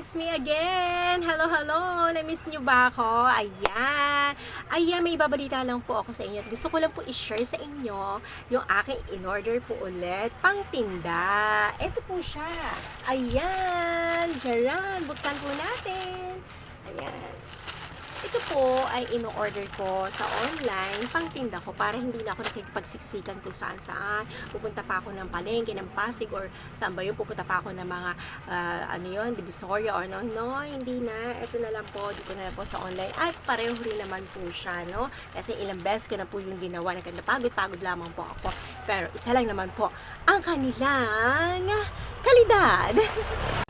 it's me again. Hello, hello. Na-miss nyo ba ako? Ayan. Ayan, may babalita lang po ako sa inyo. At gusto ko lang po i-share sa inyo yung aking in-order po ulit pang tinda. Ito po siya. Ayan. Jaran. Buksan po natin. Ito po ay in-order ko sa online pang tinda ko para hindi na ako nakikipagsiksikan kung saan saan. Pupunta pa ako ng palengke, ng Pasig or saan ba yun. Pupunta pa ako ng mga ah, ano yun, Divisoria or no. No, hindi na. Ito na lang po. Dito na lang po sa online. At pareho rin naman po siya, no? Kasi ilang beses ko na po yung ginawa. Nagkandapagod-pagod lamang po ako. Pero isa lang naman po ang kanilang kalidad.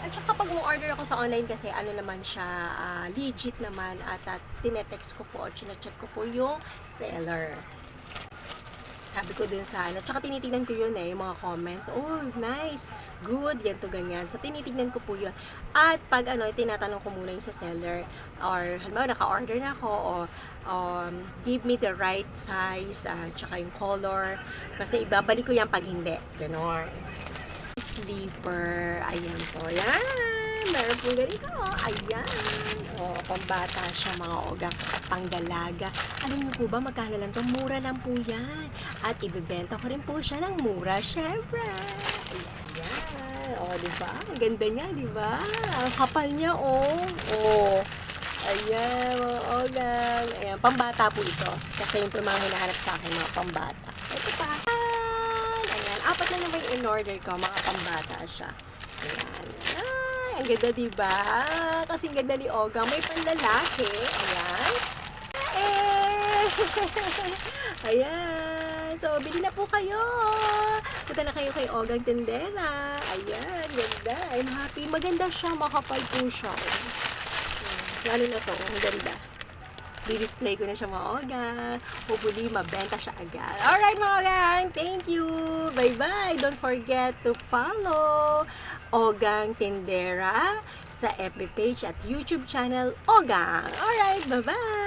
At saka pag mo-order ako sa online kasi ano naman siya, ah, legit naman at at tinetext ko po or chinachat ko po yung seller. Sabi ko dun sa ano, tsaka tinitingnan ko yun eh, yung mga comments. Oh, nice, good, yan to ganyan. So, tinitingnan ko po yun. At pag ano, tinatanong ko muna yung sa seller, or halimbawa, naka-order na ako, or um, give me the right size, uh, tsaka yung color. Kasi ibabalik ko yan pag hindi. Ganon sleeper. Ayan po. Yan. Meron po ganito. Ayan. O, pambata siya mga ogang pangdalaga. Alam niyo po ba, magkano lang to? Mura lang po yan. At ibibenta ko rin po siya ng mura, syempre. Ayan. O, di ba? Ang ganda niya, di ba? Ang kapal niya, oh. O. Ayan, mga ogang. Ayan, pambata po ito. Kasi yung mga hinahanap sa akin, mga pambata. Ito pa. Ayan, apat na naman yung in-order ko, mga pambata siya. Ayan. Ay, ang ganda diba? Kasi ang ganda ni Oga. May panlalaki. Ayan. Eh! Ayan. So, bili na po kayo. Punta na kayo kay Ogang Tendera. Ayan, ganda. I'm happy. Maganda siya. Makapal po siya. Lalo na to. Ang ganda di-display ko na siya mga ogang. Hopefully, mabenta siya agad. Alright mga ogang, thank you! Bye-bye! Don't forget to follow Ogang Tindera sa FB page at YouTube channel Ogang. Alright, bye-bye!